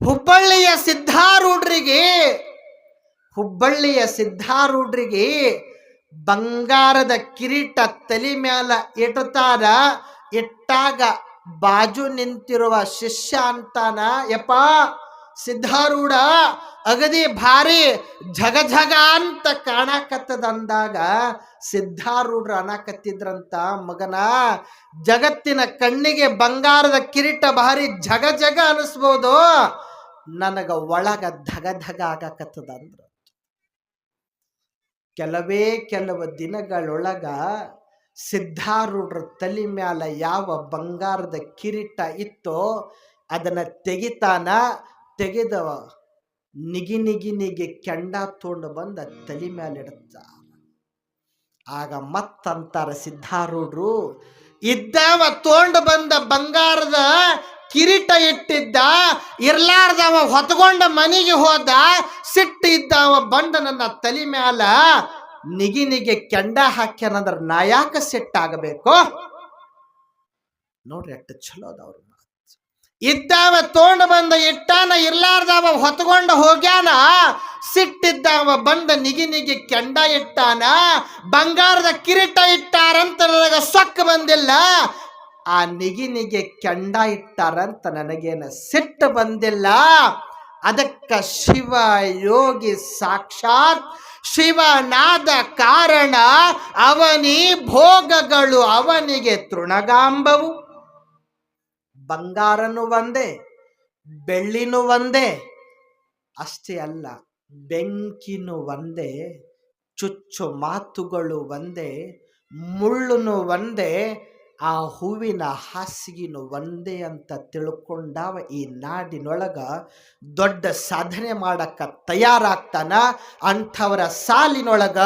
ಹುಬ್ಬಳ್ಳಿಯ ಸಿದ್ಧಾರೂಢರಿಗೆ ಹುಬ್ಬಳ್ಳಿಯ ಸಿದ್ಧಾರೂಢರಿಗೆ ಬಂಗಾರದ ಕಿರೀಟ ತಲೆ ಮ್ಯಾಲ ಇಟ್ಟತಾರ ಇಟ್ಟಾಗ ಬಾಜು ನಿಂತಿರುವ ಶಿಷ್ಯ ಅಂತಾನ, ಯಪ್ಪ, ಸಿದ್ಧಾರೂಢ, ಅಗದಿ ಭಾರಿ ಝಗ ಝಗ ಅಂತ ಕಾಣಕತ್ತದಂದಾಗ ಸಿದ್ಧಾರೂಢ್ರ ಅನ್ನಕತ್ತಿದ್ರಂತ ಮಗನ, ಜಗತ್ತಿನ ಕಣ್ಣಿಗೆ ಬಂಗಾರದ ಕಿರೀಟ ಭಾರಿ ಝಗ ಝಗ ಅನಿಸ್ಬೋದು. ನನಗ ಒಳಗ ಧಗ ಧಗ ಆಗಕತ್ತದ ಅಂದ್ರ. ಕೆಲವೇ ಕೆಲವು ದಿನಗಳೊಳಗ ಸಿದ್ಧಾರೂಢರ ತಲೆ ಮ್ಯಾಲ ಯಾವ ಬಂಗಾರದ ಕಿರೀಟ ಇತ್ತೋ ಅದನ್ನ ತೆಗಿತಾನ ತೆಗೆದ ನಿಗಿ ನಿಗಿ ನಿಗಿ ಕೆಂಡ ತೊಗೊಂಡು ಬಂದ ತಲೆ ಮ್ಯಾಲೆ ಇಡುತ್ತ. ಆಗ ಮತ್ತಂತಾರ ಸಿದ್ಧಾರೂಢರು, ಇದ್ದಾವ ತೊಗೊಂಡು ಬಂದ ಬಂಗಾರದ ಕಿರೀಟ ಇಟ್ಟಿದ್ದ, ಇರ್ಲಾರ್ದವ ಹೊತ್ಕೊಂಡ ಮನೆಗೆ ಹೋದ ಸಿಟ್ಟು ಇದ್ದವ ಬಂದ ನನ್ನ ತಲೆ ಮ್ಯಾಲ ನಿಗಿ ನಿಗಿ ಕೆಂಡ ಹಾಕ್ಯನಂದ್ರ ನಾ ಯಾಕ ಸಿಟ್ಟಾಗಬೇಕು? ನೋಡ್ರಿ ಎಷ್ಟು ಚಲೋ ಅದ ಅವ್ರ ಮಾತು. ಇದ್ದಾವ ತೋಂಡ ಬಂದ ಇಟ್ಟಾನ, ಇರ್ಲಾರ್ದವ ಹೊತ್ಕೊಂಡು ಹೋಗ್ಯಾನ, ಸಿಟ್ಟಿದ್ದಾವ ಬಂದ ನಿಗಿ ನಿಗಿ ಕೆಂಡ ಇಟ್ಟಾನ, ಬಂಗಾರದ ಕಿರೀಟ ಇಟ್ಟಾರಂತ ನನಗ ಸೊಕ್ಕ ಬಂದಿಲ್ಲ. ಆ ನಿಗಿನಿಗೆ ನಿಗಿ ಕೆಂಡ ಇಟ್ಟಾರಂತ ನನಗೇನು ಸಿಟ್ಟು ಬಂದಿಲ್ಲ. ಅದಕ್ಕ ಶಿವ ಯೋಗಿ ಸಾಕ್ಷಾತ್ ಶಿವನಾದ ಕಾರಣ ಅವನಿ ಭೋಗಗಳು ಅವನಿಗೆ ತೃಣಗಾಂಬವು. ಬಂಗಾರನು ಒಂದೇ, ಬೆಳ್ಳಿನೂ ಒಂದೇ, ಅಷ್ಟೇ ಅಲ್ಲ, ಬೆಂಕಿನೂ ಒಂದೇ ಚುಚ್ಚು ಮಾತುಗಳು ಒಂದೇ, ಮುಳ್ಳುನು ಒಂದೇ ಆ ಹೂವಿನ ಹಾಸಿಗೆನು ಒಂದೇ ಅಂತ ತಿಳ್ಕೊಂಡಾವ ಈ ನಾಡಿನೊಳಗ ದೊಡ್ಡ ಸಾಧನೆ ಮಾಡಕ್ಕ ತಯಾರಾಗ್ತಾನ ಅಂಥವರ ಸಾಲಿನೊಳಗ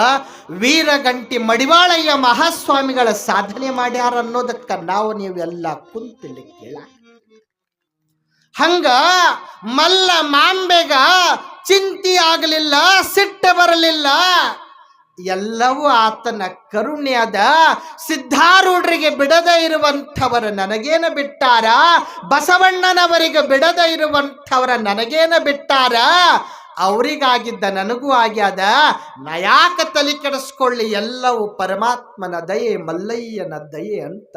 ವೀರಗಂಟಿ ಮಡಿವಾಳಯ್ಯ ಮಹಾಸ್ವಾಮಿಗಳ ಸಾಧನೆ ಮಾಡ್ಯಾರ ಅನ್ನೋದಕ್ಕ ನಾವು ನೀವೆಲ್ಲ ಕುಂತಿಲ್ಲ ಕೇಳ. ಹಂಗ ಮಲ್ಲ ಮಾಂಬೆಗ ಚಿಂತಿ ಆಗಲಿಲ್ಲ, ಸಿಟ್ಟ ಬರಲಿಲ್ಲ. ಎಲ್ಲವೂ ಆತನ ಕರುಣ್ಯದ ಸಿದ್ಧಾರೂಢರಿಗೆ ಬಿಡದೆ ಇರುವಂಥವರ ನನಗೇನ ಬಿಟ್ಟಾರ? ಬಸವಣ್ಣನವರಿಗೆ ಬಿಡದೆ ಇರುವಂಥವರ ನನಗೇನ ಬಿಟ್ಟಾರ? ಅವರಿಗಾಗಿದ್ದ ನನಗೂ ಆಗ್ಯಾದ ನಯಾಕ ತಲೆ ಕೆಡಿಸ್ಕೊಳ್ಳಿ ಎಲ್ಲವೂ ಪರಮಾತ್ಮನ ದಯೆ, ಮಲ್ಲಯ್ಯನ ದಯೆ ಅಂತ